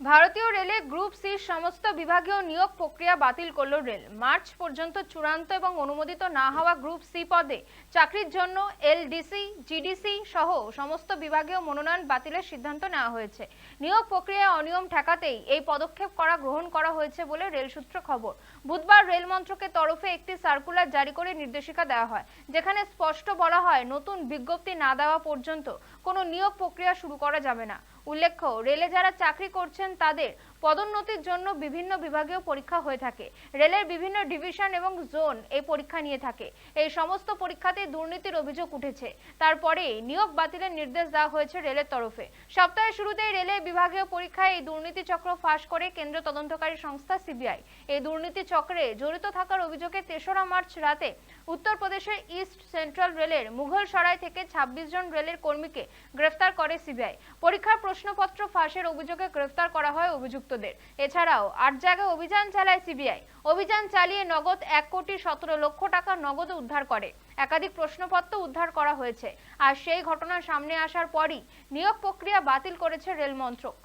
ভারতীয় রেলে group C সমস্ত বিভাগীয় নিয়োগ প্রক্রিয়া বাতিল করল রেল। মার্চ পর্যন্ত চূড়ান্ত এবং অনুমোদিত না হওয়া গ্রুপ সি পদে চাকরির জন্য এলডিসি, জিডিসি সহ সমস্ত বিভাগীয় মনোনয়ন বাতিলের সিদ্ধান্ত নেওয়া হয়েছে। নিয়োগ প্রক্রিয়ায় অনিয়ম ঠেকাতেই এই পদক্ষেপ করা গ্রহণ করা হয়েছে বলে রেল সূত্র খবর। বুধবার রেল মন্ত্রকের তরফে একটি সার্কুলার জারি করে নির্দেশিকা দেওয়া হয়, যেখানে স্পষ্ট বলা হয়, নতুন বিজ্ঞপ্তি না দেওয়া পর্যন্ত কোনো নিয়োগ প্রক্রিয়া শুরু করা যাবে না। উল্লেখ্য রেলে যারা চাকরি করছেন তাদের পদোন্নতির জন্য বিভিন্ন বিভাগীয় পরীক্ষা হয়ে থাকে। রেলের বিভিন্ন ডিভিশন এবং জোন এই পরীক্ষা নিয়ে থাকে। এই সমস্ত পরীক্ষাতে দুর্নীতির অভিযোগ উঠেছে। তারপরে নিয়োগ বাতিলের নির্দেশ দেওয়া হয়েছে রেলের তরফে। সপ্তাহের শুরুতেই রেলের বিভাগীয় পরীক্ষায় এই দুর্নীতি চক্র ফাঁস করে কেন্দ্র তদন্তকারী সংস্থা সিবিআই। এই দুর্নীতি চক্রে জড়িত থাকার অভিযোগে তেসরা মার্চ রাতে উত্তরপ্রদেশের ইস্ট সেন্ট্রাল রেলের মুঘল সরাই থেকে ২৬ জন রেলের কর্মীকে গ্রেফতার করে সিবিআই। পরীক্ষার প্রশ্নপত্র ফাঁসের অভিযোগে গ্রেফতার করা হয় অভিযুক্তদের এছাড়াও, আট জায়গায় অভিযান চালায় সিবিআই। অভিযান চালিয়ে নগদ এক কোটি সতেরো লক্ষ টাকা নগদ উদ্ধার করে। একাধিক প্রশ্নপত্র উদ্ধার করা হয়েছে। আর সেই ঘটনা সামনে আসার পরই নিয়োগ প্রক্রিয়া বাতিল করেছে রেল মন্ত্রক